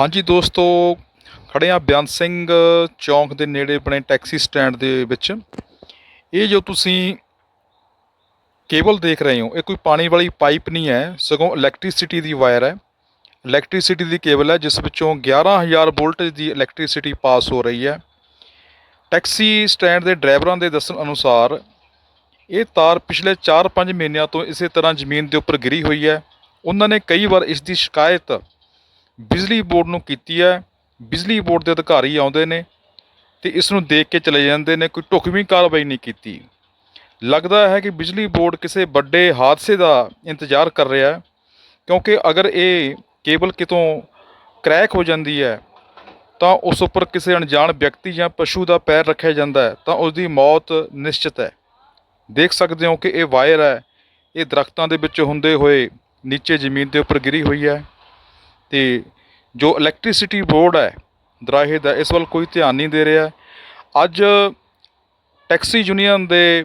ਹਾਂਜੀ ਦੋਸਤੋ, ਖੜੇ ਆ ਬਿਆਨ ਸਿੰਘ ਚੌਂਕ ਦੇ ਨੇੜੇ ਬਣੇ ਟੈਕਸੀ ਸਟੈਂਡ ਦੇ ਵਿੱਚ। ਇਹ ਜੋ ਤੁਸੀਂ ਕੇਬਲ ਦੇਖ ਰਹੇ ਹੋ, ਇਹ ਕੋਈ ਪਾਣੀ ਵਾਲੀ ਪਾਈਪ ਨਹੀਂ ਹੈ, ਸਗੋਂ ਇਲੈਕਟ੍ਰਿਸਿਟੀ ਦੀ ਵਾਇਰ ਹੈ। ਇਲੈਕਟ੍ਰਿਸਿਟੀ ਦੀ ਕੇਬਲ ਹੈ, ਜਿਸ ਵਿੱਚੋਂ 11000 ਵੋਲਟੇਜ ਦੀ ਇਲੈਕਟ੍ਰਿਸਿਟੀ ਪਾਸ ਹੋ ਰਹੀ ਹੈ। ਟੈਕਸੀ ਸਟੈਂਡ ਦੇ ਡਰਾਈਵਰਾਂ ਦੇ ਦੱਸਣ ਅਨੁਸਾਰ, ਇਹ ਤਾਰ ਪਿਛਲੇ 4-5 ਮਹੀਨਿਆਂ ਤੋਂ ਇਸੇ ਤਰ੍ਹਾਂ ਜ਼ਮੀਨ ਦੇ ਉੱਪਰ ਗਿਰੀ ਹੋਈ ਹੈ। ਉਹਨਾਂ ਨੇ ਕਈ ਵਾਰ ਇਸ ਦੀ ਸ਼ਿਕਾਇਤ ਬਿਜਲੀ ਬੋਰਡ ਨੂੰ ਕੀਤੀ ਹੈ, ਬਿਜਲੀ ਬੋਰਡ ਦੇ ਅਧਿਕਾਰੀ ਆਉਂਦੇ ਨੇ ਤੇ ਇਸ ਨੂੰ ਦੇਖ ਕੇ ਚਲੇ ਜਾਂਦੇ ਨੇ, ਕੋਈ ਢੁਕਵੀਂ ਕਾਰਵਾਈ ਨਹੀਂ ਕੀਤੀ। ਲੱਗਦਾ ਹੈ ਕਿ ਬਿਜਲੀ ਬੋਰਡ ਕਿਸੇ ਵੱਡੇ ਹਾਦਸੇ ਦਾ ਇੰਤਜ਼ਾਰ ਕਰ ਰਿਹਾ ਹੈ, ਕਿਉਂਕਿ ਅਗਰ ਇਹ ਕੇਬਲ ਕਿਤੋਂ ਕ੍ਰੈਕ ਹੋ ਜਾਂਦੀ ਹੈ, ਤਾਂ ਉਸ ਉੱਪਰ ਕਿਸੇ ਅਣਜਾਣ ਵਿਅਕਤੀ ਜਾਂ ਪਸ਼ੂ ਦਾ ਪੈਰ ਰੱਖਿਆ ਜਾਂਦਾ ਹੈ, ਤਾਂ ਉਸ ਦੀ ਮੌਤ ਨਿਸ਼ਚਿਤ ਹੈ। ਦੇਖ ਸਕਦੇ ਹੋ ਕਿ ਇਹ ਵਾਇਰ ਹੈ, ਇਹ ਦਰਖਤਾਂ ਦੇ ਵਿੱਚ ਹੁੰਦੇ ਹੋਏ ਨੀਚੇ ਜ਼ਮੀਨ ਦੇ ਉੱਪਰ ਗਿਰੀ ਹੋਈ ਹੈ। ਤੇ ਜੋ ਇਲੈਕਟ੍ਰਿਸਿਟੀ ਬੋਰਡ ਹੈ, ਦਰਾਹੇ ਦਾ, ਇਸ ਵੱਲ ਕੋਈ ਧਿਆਨ ਨਹੀਂ ਦੇ ਰਿਹਾ। ਅੱਜ ਟੈਕਸੀ ਯੂਨੀਅਨ ਦੇ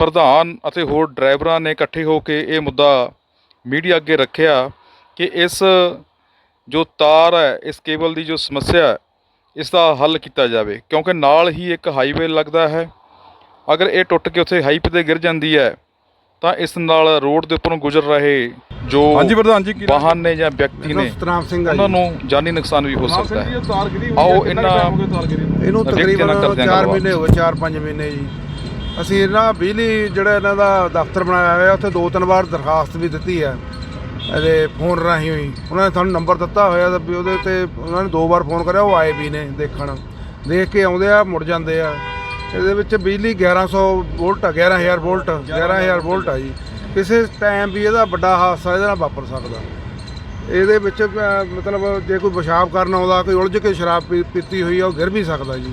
ਪ੍ਰਧਾਨ ਅਤੇ ਹੋਰ ਡਰਾਈਵਰਾਂ ਨੇ ਇਕੱਠੇ ਹੋ ਕੇ ਇਹ ਮੁੱਦਾ ਮੀਡੀਆ ਅੱਗੇ ਰੱਖਿਆ ਕਿ ਇਸ ਜੋ ਤਾਰ ਹੈ, ਇਸ ਕੇਬਲ ਦੀ ਜੋ ਸਮੱਸਿਆ ਹੈ, ਇਸ ਦਾ ਹੱਲ ਕੀਤਾ ਜਾਵੇ। ਕਿਉਂਕਿ ਨਾਲ ਹੀ ਇੱਕ ਹਾਈਵੇ ਲੱਗਦਾ ਹੈ। ਅਗਰ ਇਹ ਟੁੱਟ ਕੇ ਉੱਥੇ ਹਾਈਪ ਤੇ ਗਿਰ ਜਾਂਦੀ ਹੈ, ਤਾਂ ਇਸ ਨਾਲ ਰੋਡ ਦੇ ਉੱਪਰੋਂ ਗੁਜ਼ਰ ਰਹੇ ਜੋ ਹਾਂਜੀ ਪ੍ਰਧਾਨ ਜੀ ਕੀ ਨਾਮ ਵਾਹਨ ਨੇ ਜਾਂ ਵਿਅਕਤੀ ਨੇ ਸਤਨਾਮ ਸਿੰਘ ਆ ਉਹਨਾਂ ਨੂੰ ਜਾਨੀ ਨੁਕਸਾਨ ਵੀ ਹੋ ਸਕਦਾ ਹੈ। ਆਓ ਇਹਨਾਂ ਇਹਨੂੰ ਤਕਰੀਬਨ ਨਾਲ ਕਰਦੇ ਹਾਂ 4 ਗੱਲਬਾਤ। ਮਹੀਨੇ ਹੋ ਗਏ 4-5 ਮਹੀਨੇ ਜੀ। ਅਸੀਂ ਇਹਨਾਂ ਬਿਜਲੀ ਜਿਹੜਾ ਇਹਨਾਂ ਦਾ ਦਫ਼ਤਰ ਬਣਾਇਆ ਹੋਇਆ ਉੱਥੇ ਦੋ ਤਿੰਨ ਵਾਰ ਦਰਖਾਸਤ ਵੀ ਦਿੱਤੀ ਹੈ ਇਹਦੇ ਫੋਨ ਰਾਹੀਂ ਹੋਈ। ਉਹਨਾਂ ਨੇ ਸਾਨੂੰ ਨੰਬਰ ਦਿੱਤਾ ਹੋਇਆ ਤਾਂ ਵੀ ਉਹਦੇ ਤੇ ਉਹਨਾਂ ਨੇ ਦੋ ਵਾਰ ਫੋਨ ਕਰਿਆ ਉਹ ਆਏ ਵੀ ਨੇ ਦੇਖਣ। ਦੇਖ ਕੇ ਆਉਂਦੇ ਆ ਮੁੜ ਜਾਂਦੇ ਆ। ਇਹਦੇ ਵਿੱਚ ਬਿਜਲੀ 1100 ਵੋਲਟ ਆ 11000 ਵੋਲਟ 11000 ਵੋਲਟ ਆ ਜੀ। ਕਿਸੇ ਟਾਈਮ ਵੀ ਇਹਦਾ ਵੱਡਾ ਹਾਦਸਾ ਇਹਦੇ ਨਾਲ ਵਾਪਰ ਸਕਦਾ। ਇਹਦੇ ਵਿੱਚ ਮਤਲਬ ਜੇ ਕੋਈ ਪਿਸ਼ਾਬ ਕਰਨ ਆਉਂਦਾ ਕੋਈ ਉਲਝ ਕੇ ਸ਼ਰਾਬ ਪੀਤੀ ਹੋਈ ਆ ਉਹ ਗਿਰ ਵੀ ਸਕਦਾ ਜੀ।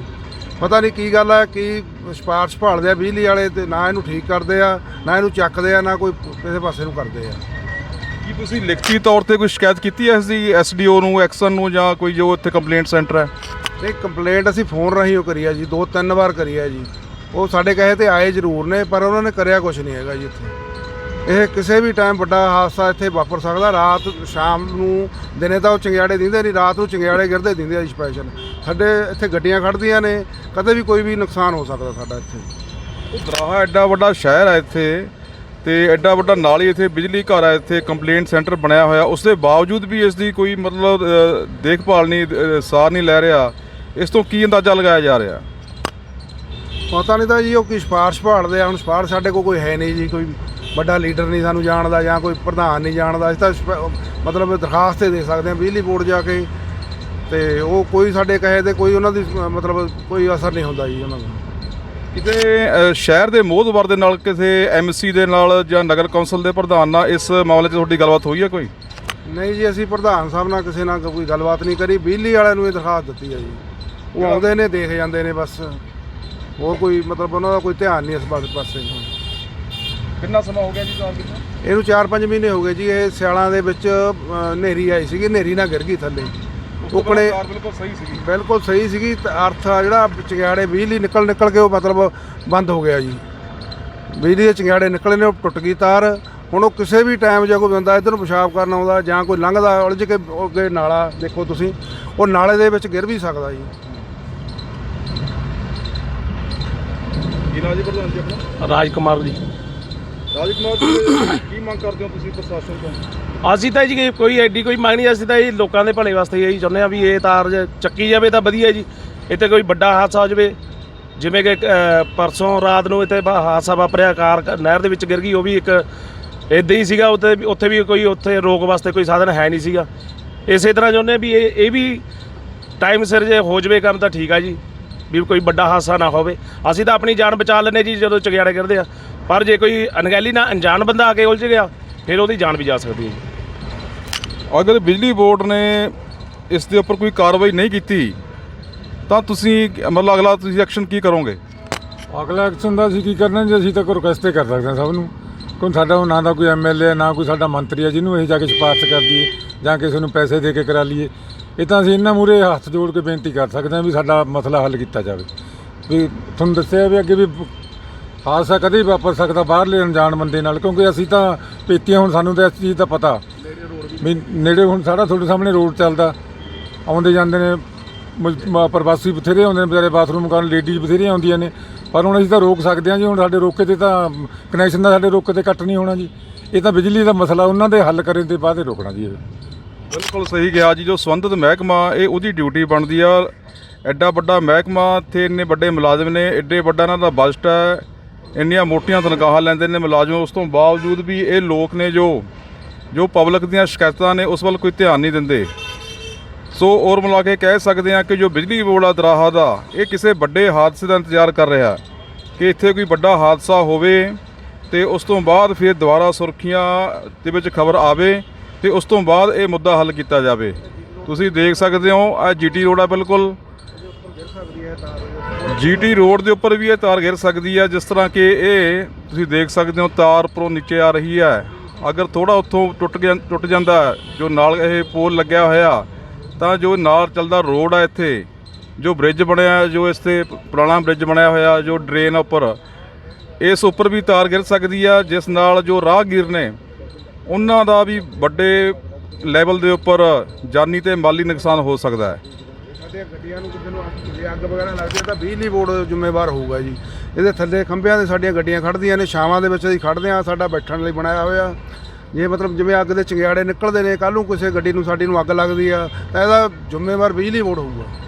ਪਤਾ ਨਹੀਂ ਕੀ ਗੱਲ ਹੈ ਕੀ ਸਿਫਾਰਸ਼ ਭਾਲਦੇ ਆ ਬਿਜਲੀ ਵਾਲੇ ਤੇ ਨਾ ਇਹਨੂੰ ਠੀਕ ਕਰਦੇ ਆ ਨਾ ਇਹਨੂੰ ਚੱਕਦੇ ਆ ਨਾ ਕੋਈ ਕਿਸੇ ਪਾਸੇ ਨੂੰ ਕਰਦੇ ਆ। ਕੀ ਤੁਸੀਂ ਲਿਖਤੀ ਤੌਰ ਤੇ ਕੋਈ ਸ਼ਿਕਾਇਤ ਕੀਤੀ ਹੈ ਇਸ ਦੀ ਐਸਡੀਓ ਨੂੰ ਐਕਸ਼ਨ ਨੂੰ ਜਾਂ ਕੋਈ ਜੋ ਇੱਥੇ ਕੰਪਲੇਂਟ ਸੈਂਟਰ ਹੈ ਇਹ ਕੰਪਲੇਂਟ ਅਸੀਂ ਫੋਨ ਰਾਹੀਂ ਉਹ ਕਰੀ ਆ ਜੀ ਦੋ ਤਿੰਨ ਵਾਰ ਕਰੀ ਆ ਜੀ। ਉਹ ਸਾਡੇ ਕਹੇ ਤੇ ਆਏ ਜ਼ਰੂਰ ਨੇ ਪਰ ਉਹਨਾਂ ਨੇ ਕਰਿਆ ਕੁਝ ਨਹੀਂ ਹੈਗਾ ਜੀ ਇੱਥੇ। ਇਹ ਕਿਸੇ ਵੀ ਟਾਈਮ ਵੱਡਾ ਹਾਦਸਾ ਇੱਥੇ ਵਾਪਰ ਸਕਦਾ, ਰਾਤ ਸ਼ਾਮ ਨੂੰ ਦਿਨੇ ਤਾਂ ਉਹ ਚੰਗਿਆੜੇ ਦਿੰਦੇ ਨਹੀਂ, ਰਾਤ ਨੂੰ ਚੰਗਿਆੜੇ ਗਿਰਦੇ ਦਿੰਦੇ ਆ ਸਪੈਸ਼ਲ ਸਾਡੇ ਇੱਥੇ ਗੱਡੀਆਂ ਖੜਦੀਆਂ ਨੇ, ਕਦੇ ਵੀ ਕੋਈ ਵੀ ਨੁਕਸਾਨ ਹੋ ਸਕਦਾ ਸਾਡਾ ਇੱਥੇ। ਉਹ ਦਰਾਹਾ ਐਡਾ ਵੱਡਾ ਸ਼ਹਿਰ ਹੈ ਇੱਥੇ, ਤੇ ਐਡਾ ਵੱਡਾ ਨਾਲ ਹੀ ਇੱਥੇ, ਬਿਜਲੀ ਘਰ ਹੈ ਇੱਥੇ ਕੰਪਲੇਂਟ ਸੈਂਟਰ ਬਣਿਆ ਹੋਇਆ। ਉਸ ਦੇ ਬਾਵਜੂਦ ਵੀ ਇਸ ਦੀ ਕੋਈ ਮਤਲਬ ਦੇਖਭਾਲ ਨਹੀਂ ਸਾਰ ਨਹੀਂ ਲੈ ਰਿਹਾ। ਇਸ ਤੋਂ ਕੀ ਅੰਦਾਜ਼ਾ ਲਗਾਇਆ ਜਾ ਰਿਹਾ? ਪਤਾ ਨਹੀਂ ਤਾਂ ਜੀ ਉਹ ਕੀ ਸਿਫਾਰਸ਼ ਭਾਲਦੇ ਆ, ਹੁਣ ਸਿਫਾਰਸ਼ ਸਾਡੇ ਕੋਲ ਕੋਈ ਹੈ ਨਹੀਂ ਜੀ, ਕੋਈ ਵੱਡਾ ਲੀਡਰ ਨਹੀਂ ਸਾਨੂੰ ਜਾਣਦਾ ਜਾਂ ਕੋਈ ਪ੍ਰਧਾਨ ਨਹੀਂ ਜਾਣਦਾ ਅਸੀਂ ਤਾਂ ਮਤਲਬ ਦਰਖਾਸਤ ਦੇ ਸਕਦੇ ਹਾਂ ਬਿਜਲੀ ਬੋਰਡ ਜਾ ਕੇ। ਤੇ ਉਹ ਕੋਈ ਸਾਡੇ ਕਹੇ ਤੇ ਕੋਈ ਉਹਨਾਂ ਦੀ ਮਤਲਬ ਕੋਈ ਅਸਰ ਨਹੀਂ ਹੁੰਦਾ ਜੀ ਉਹਨਾਂ ਦਾ ਕਿਤੇ ਸ਼ਹਿਰ ਦੇ ਮੋਹਦਵਰ ਦੇ ਨਾਲ ਕਿਸੇ ਐਮਸੀ ਦੇ ਨਾਲ ਜਾਂ ਨਗਰ ਕੌਂਸਲ ਦੇ ਪ੍ਰਧਾਨ ਨਾਲ ਇਸ ਮਾਮਲੇ 'ਚ ਤੁਹਾਡੀ ਗੱਲਬਾਤ ਹੋਈ ਹੈ ਕੋਈ? ਨਹੀਂ ਜੀ ਅਸੀਂ ਪ੍ਰਧਾਨ ਸਾਹਿਬ ਨਾਲ ਕਿਸੇ ਨਾਲ ਕੋਈ ਗੱਲਬਾਤ ਨਹੀਂ ਕਰੀ। ਬਿਜਲੀ ਵਾਲਿਆਂ ਨੂੰ ਇਹ ਦਰਖਾਸਤ ਦਿੱਤੀ ਹੈ ਜੀ। ਉਹ ਆਉਂਦੇ ਨੇ ਦੇਖ ਜਾਂਦੇ ਨੇ ਬਸ। ਹੋਰ ਕੋਈ ਮਤਲਬ ਉਹਨਾਂ ਦਾ ਕੋਈ ਧਿਆਨ ਨਹੀਂ ਇਸ ਪਾਸੇ ਪਾਸੇ ਨੂੰ। ਕਿੰਨਾ ਸਮਾਂ ਹੋ ਗਿਆ ਜੀ ਤਾਰ ਇਹਨੂੰ 4-5 ਮਹੀਨੇ ਹੋ ਗਏ ਜੀ ਇਹ ਸਿਆਲਾਂ ਦੇ ਵਿੱਚ ਅ, ਹਨੇਰੀ ਆਈ ਸੀਗੀ ਹਨੇਰੀ ਨਾਲ ਗਿਰ ਗਈ ਥੱਲੇ। ਉਕਣੇ ਬਿਲਕੁਲ ਸਹੀ ਸੀਗੀ। ਬਿਲਕੁਲ ਸਹੀ ਸੀਗੀ ਤੇ ਅਰਥ ਆ ਜਿਹੜਾ ਚੰਗਿਆੜੇ ਬਿਜਲੀ ਨਿਕਲ ਨਿਕਲ ਕੇ ਉਹ ਮਤਲਬ ਬੰਦ ਹੋ ਗਿਆ ਜੀ। ਬਿਜਲੀ ਦੇ ਚੰਗਿਆੜੇ ਨਿਕਲੇ ਨੇ ਉਹ ਟੁੱਟ ਗਈ ਤਾਰ। ਹੁਣ ਉਹ ਕਿਸੇ ਵੀ ਟਾਈਮ ਜੇ ਕੋਈ ਬੰਦਾ ਇੱਧਰ ਨੂੰ ਪਿਸ਼ਾਬ ਕਰਨ ਆਉਂਦਾ ਜਾਂ ਕੋਈ ਲੰਘਦਾ ਉਲਝ ਕੇ ਉਹ ਅੱਗੇ ਨਾਲਾ ਦੇਖੋ ਤੁਸੀਂ ਉਹ ਨਾਲੇ ਦੇ ਵਿੱਚ ਗਿਰ ਵੀ ਸਕਦਾ ਜੀ। ਕੀ ਨਾਮ ਜੀ ਪ੍ਰਧਾਨ ਜੀ ਆਪਣਾ? ਰਾਜ ਕੁਮਾਰ ਜੀ। ਰਾਜ ਜੀ ਕੀ ਮੰਗ ਕਰਦੇ ਹੋ ਤੁਸੀਂ ਪ੍ਰਸ਼ਾਸਨ ਤੋਂ? ਅਸੀਂ ਤਾਂ ਜੀ ਕੋਈ ਐਡੀ ਕੋਈ ਮੰਗ ਨਹੀਂ ਅਸੀਂ ਤਾਂ ਇਹ ਲੋਕਾਂ ਦੇ ਭਲੇ ਵਾਸਤੇ ਇਹੀ ਚਾਹੁੰਦੇ ਆ ਵੀ ਇਹ ਤਾਰ ਜੇ ਚੱਕੀ ਜਾਵੇ ਤਾਂ ਵਧੀਆ ਜੀ। ਇੱਥੇ ਕੋਈ ਵੱਡਾ ਹਾਦਸਾ ਹੋ ਜਾਵੇ ਜਿਵੇਂ ਕਿ ਅ, ਪਰਸੋਂ ਰਾਤ ਨੂੰ ਇੱਥੇ ਵਾ- ਹਾਦਸਾ ਵਾਪਰਿਆ ਕਾਰ ਕ- ਨਹਿਰ ਦੇ ਵਿੱਚ ਗਿਰ ਗਈ ਉਹ ਵੀ ਇੱਕ ਇਦਾਂ ਹੀ ਸੀਗਾ ਉੱਥੇ ਉੱਥੇ ਵੀ ਕੋਈ ਉੱਥੇ ਰੋਕ ਵਾਸਤੇ ਕੋਈ ਸਾਧਨ ਹੈ ਨਹੀਂ ਸੀਗਾ। ਇਸੇ ਤਰ੍ਹਾਂ ਚਾਹੁੰਦੇ ਹਾਂ ਵੀ ਇਹ ਇਹ ਵੀ ਟਾਈਮ ਸਿਰ ਜੇ ਹੋ ਜਾਵੇ ਕੰਮ ਤਾਂ ਠੀਕ ਆ ਜੀ। ਵੀ ਕੋਈ ਵੱਡਾ ਹਾਦਸਾ ਨਾ ਹੋਵੇ। ਅਸੀਂ ਤਾਂ ਆਪਣੀ ਜਾਨ ਬਚਾ ਲੈਂਦੇ ਜੀ ਜਦੋਂ ਚਗਿਆੜੇ ਕਰਦੇ ਆ। ਪਰ ਜੇ ਕੋਈ ਅਣਗਹਿਲੀ ਨਾਲ ਅਣਜਾਣ ਬੰਦਾ ਆ ਕੇ ਉਲਝ ਗਿਆ ਫਿਰ ਉਹਦੀ ਜਾਨ ਵੀ ਜਾ ਸਕਦੀ ਹੈ ਜੀ। ਅਗਰ ਬਿਜਲੀ ਬੋਰਡ ਨੇ ਇਸ ਦੇ ਉੱਪਰ ਕੋਈ ਕਾਰਵਾਈ ਨਹੀਂ ਕੀਤੀ ਤਾਂ ਤੁਸੀਂ ਮਤਲਬ ਅਗਲਾ ਤੁਸੀਂ ਐਕਸ਼ਨ ਕੀ ਕਰੋਗੇ? ਅਗਲਾ ਐਕਸ਼ਨ ਦਾ ਅਸੀਂ ਕੀ ਕਰਨਾ ਜੀ? ਅਸੀਂ ਤਾਂ ਕੋਈ ਰਿਕਵੈਸਟ ਹੀ ਕਰ ਸਕਦੇ ਹਾਂ ਸਭ ਨੂੰ। ਕੋਈ ਸਾਡਾ ਉਹ ਨਾ ਦਾ ਕੋਈ ਐਮਐਲਏ ਨਾ ਕੋਈ ਸਾਡਾ ਮੰਤਰੀ ਹੈ ਜਿਹਨੂੰ ਅਸੀਂ ਜਾ ਕੇ ਸਿਫਾਰਸ਼ ਕਰ ਦਈਏ ਜਾਂ ਕਿਸੇ ਨੂੰ ਪੈਸੇ ਦੇ ਕੇ ਕਰਾ ਲਈਏ। ਇਹ ਤਾਂ ਅਸੀਂ ਇਹਨਾਂ ਮੂਰੇ ਹੱਥ ਜੋੜ ਕੇ ਬੇਨਤੀ ਕਰ ਸਕਦੇ ਹਾਂ ਵੀ ਸਾਡਾ ਮਸਲਾ ਹੱਲ ਕੀਤਾ ਜਾਵੇ। ਵੀ ਤੁਹਾਨੂੰ ਦੱਸਿਆ ਵੀ ਅੱਗੇ ਵੀ ਹਾਦਸਾ ਕਦੇ ਵਾਪਰ ਸਕਦਾ ਬਾਹਰਲੇ ਅਣਜਾਣ ਬੰਦੇ ਨਾਲ, ਕਿਉਂਕਿ ਅਸੀਂ ਤਾਂ ਪੇਤੀਆਂ ਹੁਣ ਸਾਨੂੰ ਤਾਂ ਇਸ ਚੀਜ਼ ਦਾ ਪਤਾ। ਵੀ ਨੇੜੇ ਹੁਣ ਸਾਡਾ ਤੁਹਾਡੇ ਸਾਹਮਣੇ ਰੋਡ ਚੱਲਦਾ, ਆਉਂਦੇ ਜਾਂਦੇ ਨੇ ਮਜ਼- ਪ੍ਰਵਾਸੀ ਬਥੇਰੇ ਆਉਂਦੇ ਨੇ, ਵਿਚਾਰੇ ਬਾਥਰੂਮ ਕਰਨ ਲੇਡੀਜ਼ ਬਥੇਰੀਆਂ ਆਉਂਦੀਆਂ ਨੇ, ਪਰ ਹੁਣ ਅਸੀਂ ਤਾਂ ਰੋਕ ਸਕਦੇ ਹਾਂ ਜੀ, ਹੁਣ ਸਾਡੇ ਰੋਕੇ ਤੇ ਤਾਂ ਕਨੈਕਸ਼ਨ ਦਾ ਸਾਡੇ ਰੋਕੇ ਤੇ ਕੱਟ ਨਹੀਂ ਹੋਣਾ ਜੀ। ਇਹ ਤਾਂ ਬਿਜਲੀ ਦਾ ਮਸਲਾ, ਉਹਨਾਂ ਦੇ ਹੱਲ ਕਰਨ ਦੇ ਬਾਅਦ ਹੀ ਰੋਕਣਾ ਜੀ ਇਹ। ਬਿਲਕੁਲ ਸਹੀ ਗਿਆ ਜੀ, ਜੋ ਸੰਬੰਧਿਤ ਮਹਿਕਮਾ, ਇਹ ਉਹਦੀ ਡਿਊਟੀ ਬਣਦੀ ਆ। ਐਡਾ ਵੱਡਾ ਮਹਿਕਮਾ ਤੇ ਇੰਨੇ ਵੱਡੇ ਮੁਲਾਜ਼ਮ ਨੇ, ਐਡੇ ਵੱਡਾ ਇਹਨਾਂ ਦਾ ਬਜਟ ਹੈ, ਇੰਨੀਆਂ ਮੋਟੀਆਂ ਤਨਖਾਹਾਂ ਲੈਂਦੇ ਨੇ ਮੁਲਾਜ਼ਮ, ਉਸ ਤੋਂ ਬਾਵਜੂਦ ਵੀ ਇਹ ਲੋਕ ਨੇ ਜੋ ਜੋ ਪਬਲਿਕ ਦੀਆਂ ਸ਼ਿਕਾਇਤਾਂ ਨੇ, ਉਸ ਵੱਲ ਕੋਈ ਧਿਆਨ ਨਹੀਂ ਦਿੰਦੇ। ਸੋ ਔਰ ਮਿਲਾ ਕੇ ਕਹਿ ਸਕਦੇ ਹਾਂ ਕਿ ਜੋ ਬਿਜਲੀ ਬੋਰਡ ਆ, ਦਰਾਹਾ ਦਾ, ਇਹ ਕਿਸੇ ਵੱਡੇ ਹਾਦਸੇ ਦਾ ਇੰਤਜ਼ਾਰ ਕਰ ਰਿਹਾ ਕਿ ਇੱਥੇ ਕੋਈ ਵੱਡਾ ਹਾਦਸਾ ਹੋਵੇ ਤੇ ਉਸ ਤੋਂ ਬਾਅਦ ਫਿਰ ਦੁਬਾਰਾ ਸੁਰਖੀਆਂ ਦੇ ਵਿੱਚ ਖਬਰ ਆਵੇ। ਤੇ ਉਸ ਤੋਂ ਬਾਅਦ ਇਹ ਮੁੱਦਾ ਹੱਲ ਕੀਤਾ ਜਾਵੇ। ਤੁਸੀਂ ਦੇਖ ਸਕਦੇ ਹੋ ਆ ਜੀਟੀ ਰੋਡ ਆ ਬਿਲਕੁਲ। ਜੀਟੀ ਰੋਡ ਦੇ ਉੱਪਰ ਵੀ ਇਹ ਤਾਰ ਗਿਰ ਸਕਦੀ ਹੈ ਜਿਸ ਤਰ੍ਹਾਂ ਕਿ ਇਹ ਤੁਸੀਂ ਦੇਖ ਸਕਦੇ ਹੋ, ਤਾਰ ਉੱਪਰੋਂ ਨੀਚੇ ਆ ਰਹੀ ਹੈ ਅਗਰ ਥੋੜਾ ਉੱਥੋਂ ਟੁੱਟ ਗਿਆ, ਟੁੱਟ ਜਾਂਦਾ, ਜੋ ਨਾਲ ਇਹ ਪੋਲ ਲੱਗਿਆ ਹੋਇਆ, ਤਾਂ ਜੋ ਨਾਲ ਚੱਲਦਾ ਰੋਡ ਆ ਇੱਥੇ, ਜੋ ਬ੍ਰਿਜ ਬਣਿਆ, ਜੋ ਇਸ ਤੇ ਪੁਰਾਣਾ ਬ੍ਰਿਜ ਬਣਿਆ ਹੋਇਆ, ਜੋ ਡਰੇਨ ਉੱਪਰ, ਇਸ ਉੱਪਰ ਵੀ ਤਾਰ ਗਿਰ ਸਕਦੀ ਆ, ਜਿਸ ਨਾਲ ਜੋ ਰਾਹਗੀਰ ਨੇ ਉਹਨਾਂ ਦਾ ਵੀ ਵੱਡੇ ਲੈਵਲ ਦੇ ਉੱਪਰ ਜਾਨੀ ਤੇ ਮਾਲੀ ਨੁਕਸਾਨ ਹੋ ਸਕਦਾ ਹੈ। ਸਾਡੀਆਂ ਗੱਡੀਆਂ ਨੂੰ ਕਿਸੇ ਨੂੰ ਅੱਗ- ਜੇ ਅੱਗ ਵਗੈਰਾ ਲੱਗਦੀ ਹੈ ਤਾਂ ਬਿਜਲੀ ਬੋਰਡ ਜ਼ਿੰਮੇਵਾਰ ਹੋਊਗਾ ਜੀ। ਇਹਦੇ ਥੱਲੇ ਖੰਭਿਆਂ ਦੇ ਸਾਡੀਆਂ ਗੱਡੀਆਂ ਖੜਦੀਆਂ ਨੇ, ਛਾਵਾਂ ਦੇ ਵਿੱਚ ਅਸੀਂ ਖੜਦੇ ਆ ਸਾਡਾ ਬੈਠਣ ਲਈ ਬਣਾਇਆ ਹੋਇਆ। ਜੇ ਮਤਲਬ ਜਿਵੇਂ ਅੱਗ ਦੇ ਚੰਗਿਆੜੇ ਨਿਕਲਦੇ ਨੇ ਕੱਲ ਨੂੰ ਕਿਸੇ ਗੱਡੀ ਨੂੰ ਸਾਡੀ ਨੂੰ ਅੱਗ ਲੱਗਦੀ ਆ, ਤਾਂ ਇਹਦਾ ਜ਼ਿੰਮੇਵਾਰ ਬਿਜਲੀ ਬੋਰਡ ਹੋਊਗਾ।